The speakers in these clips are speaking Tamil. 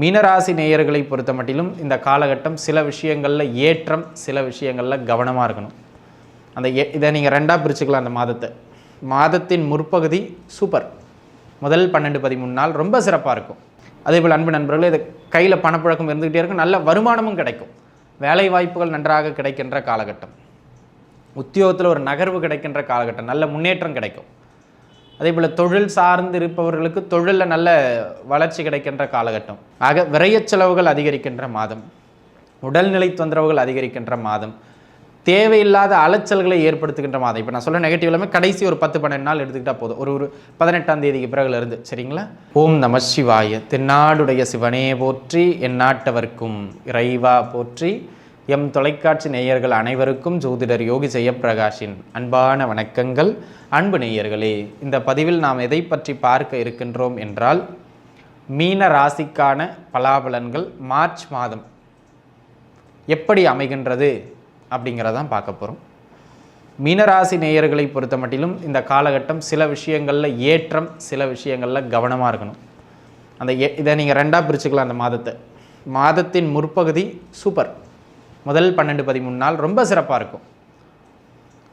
மீனராசி நேயர்களை பொறுத்த மட்டிலும் இந்த காலகட்டம் சில விஷயங்களில் ஏற்றம் சில விஷயங்களில் கவனமாக இருக்கணும். அந்த ஏ இதை நீங்கள் ரெண்டாக பிரிச்சுக்கலாம் அந்த மாதத்தை. மாதத்தின் முற்பகுதி சூப்பர். முதல் பன்னெண்டு பதிமூணு நாள் ரொம்ப சிறப்பாக இருக்கும். அதே போல் அன்பு நண்பர்களே இது கையில் பணப்பழக்கம் இருந்துக்கிட்டே இருக்கும். நல்ல வருமானமும் கிடைக்கும். வேலை வாய்ப்புகள் நன்றாக கிடைக்கின்ற காலகட்டம். உத்தியோகத்தில் ஒரு நகர்வு கிடைக்கின்ற காலகட்டம். நல்ல முன்னேற்றம் கிடைக்கும். அதே போல் தொழில் சார்ந்து இருப்பவர்களுக்கு தொழிலில் நல்ல வளர்ச்சி கிடைக்கின்ற காலகட்டம். ஆக விரயச் செலவுகள் அதிகரிக்கின்ற மாதம். உடல்நிலை தொந்தரவுகள் அதிகரிக்கின்ற மாதம். தேவையில்லாத அலைச்சல்களை ஏற்படுத்துகின்ற மாதம். இப்போ நான் சொல்ல நெகட்டிவ் எல்லாமே கடைசி ஒரு பத்து பன்னெண்டு நாள் எடுத்துக்கிட்டால் போதும். ஒரு ஒரு பதினெட்டாம் தேதிக்கு பிறகுலேருந்து. சரிங்களா? ஓம் நம சிவாய. தென்னாடுடைய சிவனே போற்றி என் நாட்டவர்க்கும் இறைவா போற்றி. எம் தொலைக்காட்சி நேயர்கள் அனைவருக்கும் ஜோதிடர் யோகி ஜெயப்பிரகாஷின் அன்பான வணக்கங்கள். அன்பு நேயர்களே இந்த பதிவில் நாம் எதை பற்றி பார்க்க இருக்கின்றோம் என்றால் மீன ராசிக்கான பலாபலன்கள் மார்ச் மாதம் எப்படி அமைகின்றது அப்படிங்கிறதான் பார்க்க போகிறோம் மீனராசி நேயர்களை பொறுத்த மட்டிலும் இந்த காலகட்டம் சில விஷயங்களில் ஏற்றம் சில விஷயங்களில் கவனமாக இருக்கணும். அந்த ஏ இதை நீங்கள் ரெண்டாக பிரிச்சுக்கலாம் அந்த மாதத்தை. மாதத்தின் முற்பகுதி சூப்பர். முதல் பன்னெண்டு பதிமூணு நாள் ரொம்ப சிறப்பாக இருக்கும்.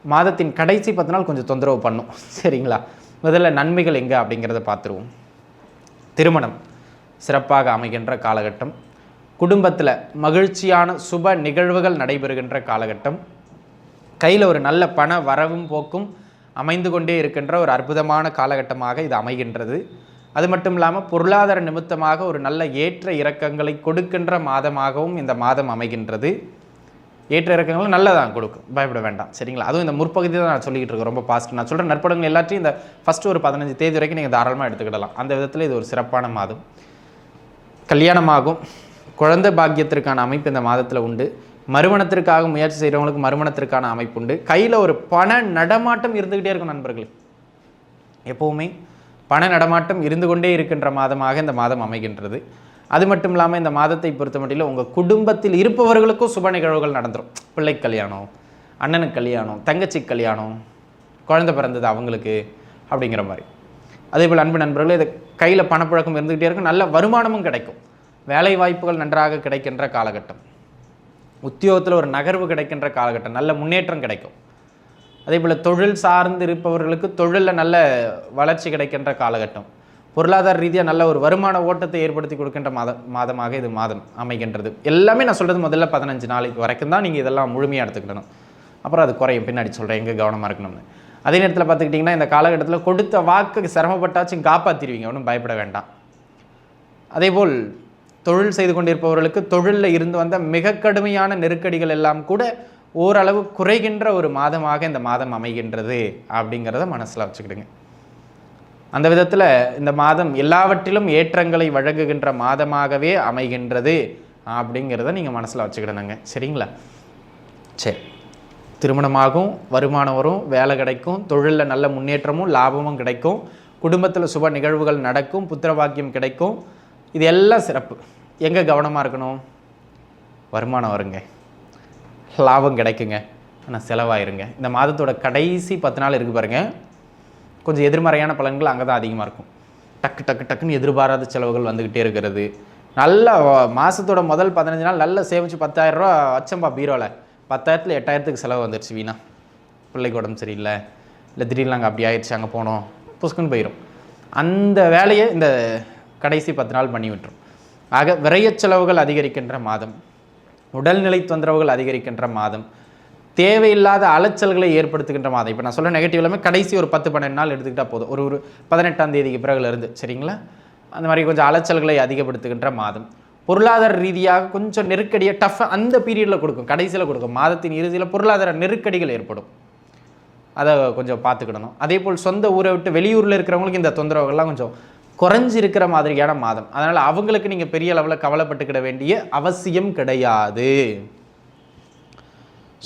மாதத்தின் கடைசி பத்து நாள் கொஞ்சம் தொந்தரவு பண்ணும். சரிங்களா? முதல்ல நன்மைகள் எங்கே அப்படிங்கிறத பார்த்துருவோம். திருமணம் சிறப்பாக அமைகின்ற காலகட்டம். குடும்பத்தில் மகிழ்ச்சியான சுப நிகழ்வுகள் நடைபெறுகின்ற காலகட்டம். கையில் ஒரு நல்ல பண வரவும் போக்கும் அமைந்து கொண்டே இருக்கின்ற ஒரு அற்புதமான காலகட்டமாக இது அமைகின்றது. அது மட்டும் இல்லாமல் பொருளாதார நிமித்தமாக ஒரு நல்ல ஏற்ற இறக்கங்களை கொடுக்கின்ற மாதமாகவும் இந்த மாதம் அமைகின்றது. ஏற்ற இறக்கங்களும் நல்லதான் கொடுக்கும். பயப்பட வேண்டாம். சரிங்களா? அதுவும் இந்த முற்பகுதி தான் நான் சொல்லிக்கிட்டு இருக்கேன். ரொம்ப பாசிட்டிவ் நான் சொல்கிற நற்படங்கள் எல்லாத்தையும் இந்த ஃபஸ்ட்டு ஒரு பதினஞ்சு தேதி வரைக்கும் நீங்கள் தாராளமாக எடுத்துக்கிடலாம். அந்த விதத்தில் இது ஒரு சிறப்பான மாதம். கல்யாணமாகும். குழந்தை பாக்கியத்திற்கான அமைப்பு இந்த மாதத்தில் உண்டு. மறுமணத்திற்காக முயற்சி செய்கிறவங்களுக்கு மறுமணத்திற்கான அமைப்பு உண்டு. கையில் ஒரு பண நடமாட்டம் இருந்துக்கிட்டே இருக்கும் நண்பர்களே. எப்போவுமே பண நடமாட்டம் இருந்து கொண்டே இருக்கின்ற மாதமாக இந்த மாதம் அமைகின்றது. அது மட்டும் இல்லாமல் இந்த மாதத்தை பொறுத்த மட்டிலும் உங்கள் குடும்பத்தில் இருப்பவர்களுக்கும் சுப நிகழ்வுகள் நடந்துடும் பிள்ளை கல்யாணம் அண்ணனுக்கு கல்யாணம் தங்கச்சி கல்யாணம் குழந்தை பிறந்தது அவங்களுக்கு அப்படிங்கிற மாதிரி. அதே போல் அன்பு நண்பர்களே இது கையில் பணப்புழக்கம் இருந்துக்கிட்டே இருக்கும். நல்ல வருமானமும் கிடைக்கும். வேலை வாய்ப்புகள் நன்றாக கிடைக்கின்ற காலகட்டம். உத்தியோகத்தில் ஒரு நகர்வு கிடைக்கின்ற காலகட்டம். நல்ல முன்னேற்றம் கிடைக்கும். அதே போல் தொழில் சார்ந்து இருப்பவர்களுக்கு தொழிலில் நல்ல வளர்ச்சி கிடைக்கின்ற காலகட்டம். பொருளாதார ரீதியாக நல்ல ஒரு வருமான ஓட்டத்தை ஏற்படுத்தி கொடுக்கின்ற மாதம் மாதமாக இது மாதம் அமைகின்றது. எல்லாமே நான் சொல்கிறது முதல்ல பதினஞ்சு நாளைக்கு வரைக்கும் தான் நீங்கள் இதெல்லாம் முழுமையாக எடுத்துக்கிடணும். அப்புறம் அது குறையும். பின்னாடி சொல்கிறேன் எங்கே கவனமாக இருக்கணும்னு. அதே நேரத்தில் பார்த்துக்கிட்டிங்கன்னா இந்த காலகட்டத்தில் கொடுத்த வாக்கு சிரமப்பட்டாச்சும் காப்பாற்றிடுவீங்க ஒன்றும் பயப்பட வேண்டாம். அதேபோல் தொழில் செய்து கொண்டிருப்பவர்களுக்கு தொழிலில் இருந்து வந்த மிக கடுமையான நெருக்கடிகள் எல்லாம் கூட ஓரளவு குறைகின்ற ஒரு மாதமாக இந்த மாதம் அமைகின்றது அப்படிங்கிறத மனசில் வச்சுக்கிடுங்க. அந்த விதத்தில் இந்த மாதம் எல்லாவற்றிலும் ஏற்றங்களை வழங்குகின்ற மாதமாகவே அமைகின்றது அப்படிங்கிறத நீங்கள் மனசில் வச்சுக்கிடணுங்க. சரிங்களா? சரி. திருமணமாகும் வருமானம் வரும் வேலை கிடைக்கும் தொழிலில் நல்ல முன்னேற்றமும் லாபமும் கிடைக்கும் குடும்பத்தில் சுப நிகழ்வுகள் நடக்கும் புத்திரவாக்கியம் கிடைக்கும். இது எல்லாம் சிறப்பு. எங்கே கவனமாக இருக்கணும்? வருமானம் வருங்க. லாபம் கிடைக்குங்க. ஆனால் செலவாயிருங்க. இந்த மாதத்தோட கடைசி பத்து நாள் இருக்கு பாருங்கள் கொஞ்சம் எதிர்மறையான பலன்கள் அங்கே தான் அதிகமாக இருக்கும். டக்கு டக்கு டக்குன்னு எதிர்பாராத செலவுகள் வந்துக்கிட்டே இருக்கிறது. நல்ல மாதத்தோட முதல் பதினஞ்சு நாள் நல்லா சேமித்து பத்தாயிரம் ரூபா வச்சம்பா பீரோவில் பத்தாயிரத்தில் எட்டாயிரத்துக்கு செலவு வந்துருச்சு வீணா. பிள்ளைக்கு உடம்பு சரியில்லை. இல்லை திடீர்னு அங்கே அப்படி ஆயிடுச்சு அங்கே போனோம். புஸ்குன்னு போயிடும் அந்த வேலையை இந்த கடைசி பத்து நாள் பண்ணி விட்டுரும். ஆக விரைய செலவுகள் அதிகரிக்கின்ற மாதம். உடல்நிலை தொந்தரவுகள் அதிகரிக்கின்ற மாதம். தேவையில்லாத அலைச்சல்களை ஏற்படுத்துகின்ற மாதம் இப்போ நான் சொல்ல நெகட்டிவ் எல்லாமே கடைசி ஒரு பத்து பன்னெண்டு நாள் எடுத்துக்கிட்டால் போதும். ஒரு ஒரு பதினெட்டாம் தேதிக்கு பிறகுலேருந்து சரிங்களா? அந்த மாதிரி கொஞ்சம் அலைச்சல்களை அதிகப்படுத்துகின்ற மாதம் பொருளாதார ரீதியாக கொஞ்சம் நெருக்கடியை டஃப் அந்த பீரியடில் கொடுக்கும். கடைசியில் கொடுக்கும். மாதத்தின் இறுதியில் பொருளாதார நெருக்கடிகள் ஏற்படும். அதை கொஞ்சம் பார்த்துக்கிடணும். அதே போல் சொந்த ஊரை விட்டு வெளியூரில் இருக்கிறவங்களுக்கு இந்த தொந்தரவுகள்லாம் கொஞ்சம் குறைஞ்சிருக்கிற மாதிரியான மாதம். அதனால் அவங்களுக்கு நீங்கள் பெரிய அளவில் கவலைப்பட்டுக்கிட வேண்டிய அவசியம் கிடையாது.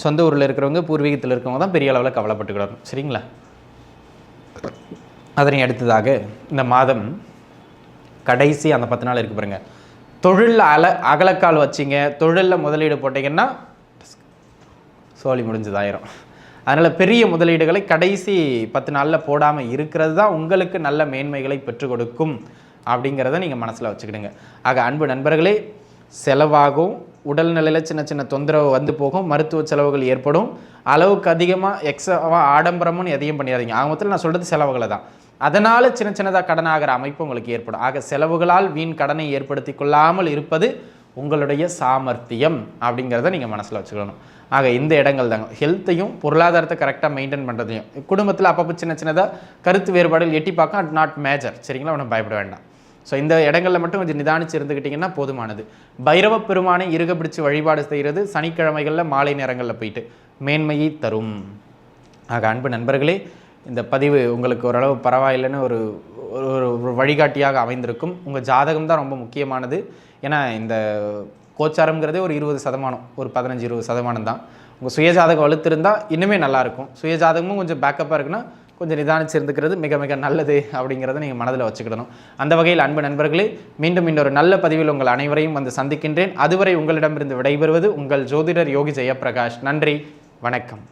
சொந்த ஊரில் இருக்கிறவங்க பூர்வீகத்தில் இருக்கிறவங்க தான் பெரிய அளவில் கவலைப்பட்டுக்கிறாங்க சரிங்களா? அதனை அடுத்ததாக இந்த மாதம் கடைசி அந்த பத்து நாள் இருக்கு பாருங்க. தொழிலில் அல அகலக்கால் வச்சிங்க தொழிலில் முதலீடு போட்டிங்கன்னா சோழி முடிஞ்சதாயிரும் அதனால் பெரிய முதலீடுகளை கடைசி பத்து நாளில் போடாமல் இருக்கிறது தான் உங்களுக்கு நல்ல மேன்மைகளை பெற்றுக் கொடுக்கும். அப்படிங்கிறத நீங்கள் மனசில் வச்சுக்கிடுங்க. ஆக அன்பு நண்பர்களே செலவாகும் உடல்நிலையில் சின்ன சின்ன தொந்தரவு வந்து போகும் மருத்துவ செலவுகள் ஏற்படும். அளவுக்கு அதிகமாக எக்ஸாவாக ஆடம்பரமும் எதையும் பண்ணிடாதீங்க. ஆக மொத்தத்தில் நான் சொல்கிறது செலவுகளை தான். அதனால் சின்ன சின்னதாக கடன் ஆகிற அமைப்பு உங்களுக்கு ஏற்படும். ஆக செலவுகளால் வீண் கடனை ஏற்படுத்தி கொள்ளாமல் இருப்பது உங்களுடைய சாமர்த்தியம் அப்படிங்கிறத நீங்கள் மனசில் வச்சுக்கணும். ஆக இந்த இடங்கள் தாங்க. ஹெல்த்தையும் பொருளாதாரத்தை கரெக்டாக மெயின்டைன் பண்ணுறதையும் குடும்பத்தில் அப்பப்போ சின்ன சின்னதாக கருத்து வேறுபாடுகள் எட்டி பார்க்க அட் நாட் மேஜர் சரிங்களா? அவனை பயப்பட வேண்டாம். ஸோ இந்த இடங்களில் மட்டும் கொஞ்சம் நிதானிச்சு இருந்துக்கிட்டிங்கன்னா போதுமானது. பைரவ பெருமானை இருக பிடிச்சு வழிபாடு செய்கிறது சனிக்கிழமைகளில் மாலை நேரங்களில் போயிட்டு மேன்மையை தரும். ஆக அன்பு நண்பர்களே இந்த பதிவு உங்களுக்கு ஓரளவு பரவாயில்லைன்னு ஒரு ஒரு ஒரு வழிகாட்டியாக அமைந்திருக்கும். உங்கள் ஜாதகம் தான் ரொம்ப முக்கியமானது. ஏன்னா இந்த கோச்சாரம்ங்கிறதே ஒரு இருபது சதமானம் ஒரு பதினஞ்சு இருபது சதமானம் தான். உங்கள் சுயஜாதகம் வலுத்திருந்தால் இன்னுமே நல்லாயிருக்கும் சுயஜாதகமும் கொஞ்சம் பேக்கப்பாக இருக்குன்னா கொஞ்சம் நிதானிச்சு இருந்துக்கிறது மிக மிக நல்லது அப்படிங்கிறத நீங்கள் மனதில் வச்சுக்கிடணும். அந்த வகையில் அன்பு நண்பர்களே மீண்டும் இன்னொரு நல்ல பதிவில் உங்கள் அனைவரையும் வந்து சந்திக்கின்றேன். அதுவரை உங்களிடமிருந்து விடைபெறுவது உங்கள் ஜோதிடர் யோகி ஜெயபிரகாஷ் நன்றி வணக்கம்.